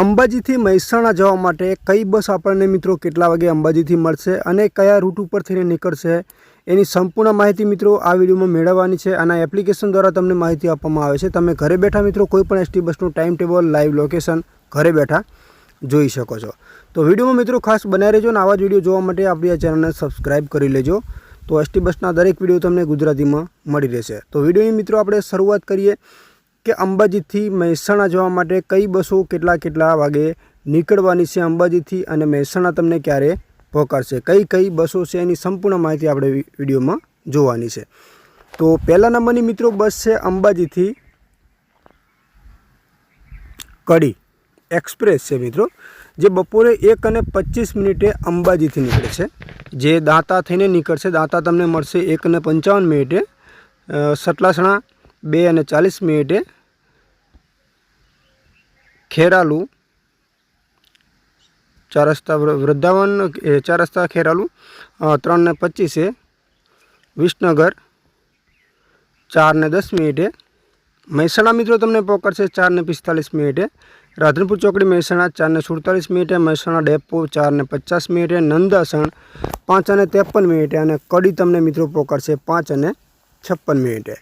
અંબાજીથી મહેસાણા જવા માટે કઈ બસ આપણને મિત્રો કેટલા વાગે અંબાજીથી મળશે અને કયા રૂટ ઉપર થઈને નીકળશે, એની સંપૂર્ણ માહિતી મિત્રો આ વિડીયોમાં મેળવવાની છે. અને એપ્લિકેશન દ્વારા તમને માહિતી આપવામાં આવે છે. તમે ઘરે બેઠા મિત્રો કોઈ પણ એસટી બસનું ટાઈમ ટેબલ લાઈવ લોકેશન ઘરે બેઠા જોઈ શકો છો. તો વિડીયોમાં મિત્રો ખાસ બનાવી રહેજો અને આવા જ વીડિયો જોવા માટે આપણી આ ચેનલને સબસ્ક્રાઈબ કરી લેજો. તો એસટી બસના દરેક વીડિયો તમને ગુજરાતીમાં મળી રહેશે. તો વિડીયોની મિત્રો આપણે શરૂઆત કરીએ. કે અંબાજીથી મહેસાણા જવા માટે કઈ બસો કેટલા કેટલા વાગે નીકળવાની છે અંબાજીથી અને મહેસાણા તમને ક્યારે પહોંચાડશે કઈ કઈ બસો છે એની સંપૂર્ણ માહિતી આપણે વિડીયોમાં જોવાની છે. તો પહેલા નંબરની મિત્રો બસ છે અંબાજીથી કડી એક્સપ્રેસ છે મિત્રો, જે બપોરે એક અને પચીસ મિનિટે અંબાજીથી નીકળે છે. જે દાંતા થઈને નીકળશે, દાંતા તમને મળશે એક અને પંચાવન મિનિટે સટલાસણા બે અને ચાલીસ મિનિટે ખેરાલુ, ચાર રસ્તા વૃદ્ધાવન ચાર રસ્તા ખેરાલુ ત્રણ ને પચીસે વિસનગર, ચાર ને દસ મિનિટે મહેસાણા. મિત્રો, તમને પકડશે ચાર ને પિસ્તાલીસ મિનિટે રાધનપુર ચોકડી મહેસાણા, ચાર ને સુડતાલીસ મિનિટે મહેસાણા ડેપો, ચાર ને પચાસ મિનિટે નંદાસણ, પાંચ અને ત્રેપન મિનિટે અને કડી તમને મિત્રો પકડશે પાંચ અને છપ્પન મિનિટે.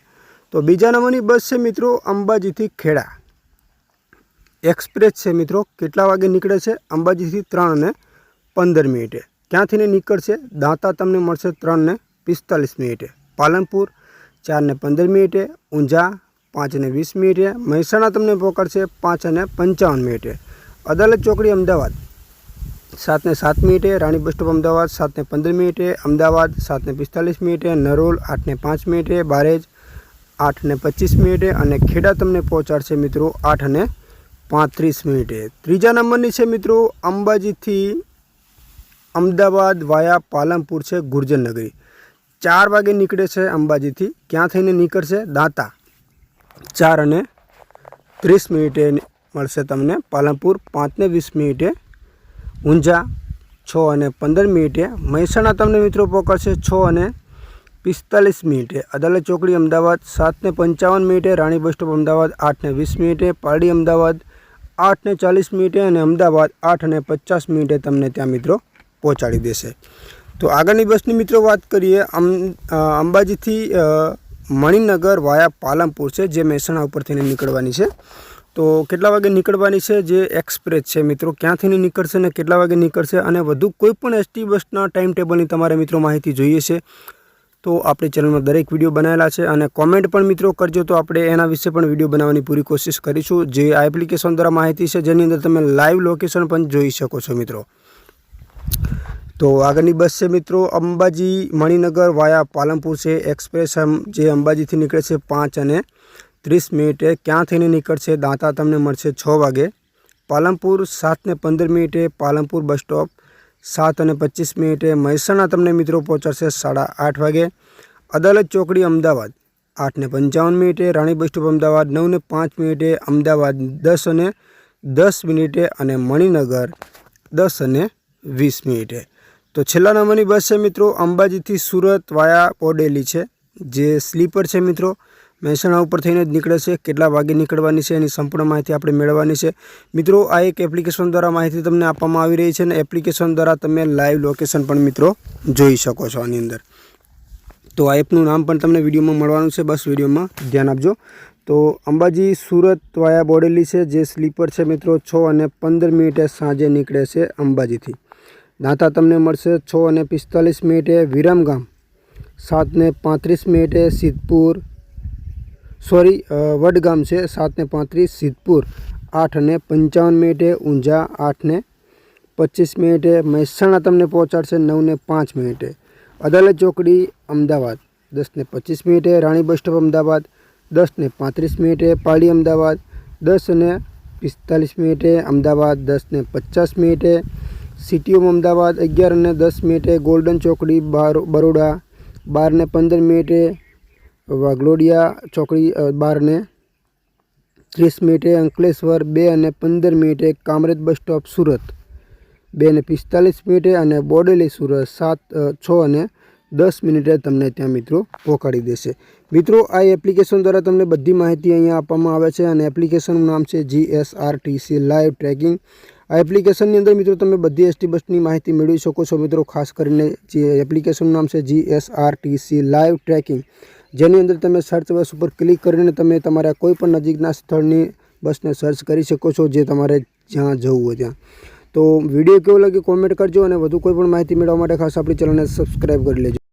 તો બીજા નંબરની બસ છે મિત્રો અંબાજીથી ખેડા. એક્સપ્રેસ છે મિત્રો, કેટલા વાગે નીકળે છે? અંબાજીથી ત્રણ ને પંદર મિનિટે. ક્યાંથીને નીકળશે? દાંતા તમને મળશે ત્રણ ને પિસ્તાલીસ મિનિટે. પાલનપુર ચાર ને પંદર મિનિટે. ઊંઝા પાંચ ને વીસ મિનિટે. મહેસાણા તમને પકડશે પાંચ અને પંચાવન મિનિટે. અદાલત ચોકડી અમદાવાદ સાત ને સાત મિનિટે. રાણી બસ સ્ટોપ અમદાવાદ સાત ને પંદર મિનિટે. અમદાવાદ સાત ને પિસ્તાલીસ મિનિટે. નરોલ આઠ ને પાંચ મિનિટે. બારેજ આઠ ને પચીસ મિનિટે અને ખેડા તમને પહોંચાડશે મિત્રો આઠ અને પાંત્રીસ મિનિટે. ત્રીજા નંબરની છે મિત્રો અંબાજીથી અમદાવાદ વાયા પાલનપુર છે ગુર્જરનગરી ચાર વાગે નીકળે છે અંબાજીથી. ક્યાં થઈને નીકળશે? દાંતા. ચાર અને ત્રીસ મિનિટે મળશે તમને પાલનપુર. પાંચ ને વીસ મિનિટે ઊંઝા. છ અને પંદર મિનિટે મહેસાણા તમને મિત્રો પકડશે. છ અને પિસ્તાલીસ મિનિટે. અદાલત ચોકડી અમદાવાદ સાતને પંચાવન મિનિટે, રાણી બસ સ્ટોપ અમદાવાદ આઠને વીસ મિનિટે, પારડી અમદાવાદ આઠને ચાલીસ મિનિટે અને અમદાવાદ આઠ અને પચાસ મિનિટે તમને ત્યાં મિત્રો પહોંચાડી દેશે. તો આગળની બસની મિત્રો વાત કરીએ, અમ અંબાજીથી મણિનગર વાયા પાલનપુર છે, જે મહેસાણા ઉપરથી નીકળવાની છે. તો કેટલા વાગે નીકળવાની છે, જે એક્સપ્રેસ છે મિત્રો? ક્યાંથી નીકળશે ને કેટલા વાગે નીકળશે? અને વધુ કોઈ પણ એસટી બસના ટાઈમ ટેબલની તમારે મિત્રો માહિતી જોઈએ છે. તો આપણી ચેનલમાં દરેક વીડિયો બનાવેલા છે અને કોમેન્ટ પણ મિત્રો કરજો તો આપણે એના વિશે પણ વીડિયો બનાવવાની પૂરી કોશિશ કરીશું. જે આ એપ્લિકેશન દ્વારા માહિતી છે જેની અંદર તમે લાઈવ લોકેશન પણ જોઈ શકો છો મિત્રો. તો આગળની બસ છે મિત્રો, અંબાજી મણિનગર વાયા પાલનપુર છે. એક્સપ્રેસ જે અંબાજીથી નીકળે છે પાંચ અને ત્રીસ મિનિટે. ક્યાં થઈને નીકળશે? દાંતા તમને મળશે છ વાગે. પાલનપુર સાત ને પંદર મિનિટે પાલનપુર બસ સ્ટોપ સાત અને પચીસ મિનિટે મહેસાણા તમને મિત્રો પહોંચાડશે સાડા આઠ વાગે. અદાલત ચોકડી અમદાવાદ. આઠ ને પંચાવન મિનિટે રાણી બસ સ્ટોપ અમદાવાદ. નવ ને પાંચ મિનિટે અમદાવાદ. દસ અને દસ મિનિટે અને મણિનગર. દસ અને વીસ મિનિટે. તો છેલ્લા નંબરની બસ છે મિત્રો અંબાજીથી સુરત વાયા પોડેલી છે. જે સ્લીપર છે મિત્રો. મહેસાણા ઉપર થઈને જ નીકળે છે. કેટલા વાગે નીકળવાની છે એની સંપૂર્ણ માહિતી આપણે મેળવવાની છે. મિત્રો, આ એક એપ્લિકેશન દ્વારા માહિતી તમને આપવામાં આવી રહી છે અને એપ્લિકેશન દ્વારા તમે લાઈવ લોકેશન પણ મિત્રો જોઈ શકો છો આની અંદર. તો આ એપનું નામ પણ તમને વિડીયોમાં મળવાનું છે. બસ વિડીયોમાં ધ્યાન આપજો. તો અંબાજી સુરત વાયા બોડેલી છે. જે સ્લીપર છે મિત્રો, છ અને પંદર મિનિટે સાંજે નીકળે છે અંબાજીથી. દાંતા તમને મળશે છ અને પિસ્તાલીસ મિનિટે વિરમગામ સાત ને પાંત્રીસ મિનિટે સિદ્ધપુર સોરી વડગામ છે સાત ને પાંત્રીસ, સિદ્ધપુર આઠ અને પંચાવન મિનિટે, ઊંઝા આઠ ને પચીસ મિનિટે, મહેસાણા તમને પહોંચાડશે નવ ને પાંચ મિનિટે. અદાલત ચોકડી, અમદાવાદ દસ ને પચીસ મિનિટે, રાણી બસ સ્ટોપ અમદાવાદ દસ ને પાંત્રીસ મિનિટે પાળી અમદાવાદ દસ અને પિસ્તાલીસ મિનિટે, અમદાવાદ દસ ને પચાસ મિનિટે, સિટી ઓફ અમદાવાદ અગિયાર અને દસ મિનિટે, ગોલ્ડન ચોકડી બાર, બરોડા બાર ને પંદર મિનિટે વાગલોડિયા ચોકડી બારને ત્રીસ મિનિટે અંકલેશ્વર, બે અને પંદર મિનિટે કામરેજ બસ સ્ટોપ સુરત, બે ને પિસ્તાલીસ મિનિટે અને બોડેલી સુરત, સાત છ અને દસ મિનિટે તમને ત્યાં મિત્રો પહોંચાડી દેશે. મિત્રો, આ એપ્લિકેશન દ્વારા તમને બધી માહિતી અહીંયા આપવામાં આવે છે અને એપ્લિકેશનનું નામ છે જીએસઆરટીસી, લાઈવ ટ્રેકિંગ. આ એપ્લિકેશનની અંદર મિત્રો તમે બધી એસટી બસની માહિતી મેળવી શકો છો. મિત્રો, ખાસ કરીને જે એપ્લિકેશનનું નામ છે જીએસઆરટીસી, લાઈવ ટ્રેકિંગ. જેની અંદર તમે સર્ચ બસ ઉપર ક્લિક કરીને તમે તમારા કોઈ પણ નજીકના સ્થળની બસને સર્ચ કરી શકો છો જે તમારે જ્યાં જવું હોય ત્યાં. તો વીડિયો કેવો લાગે કોમેન્ટ કરજો અને વધુ કોઈ પણ માહિતી મેળવવા માટે ખાસ આપણી ચેનલને સબસ્ક્રાઈબ કરી લેજો.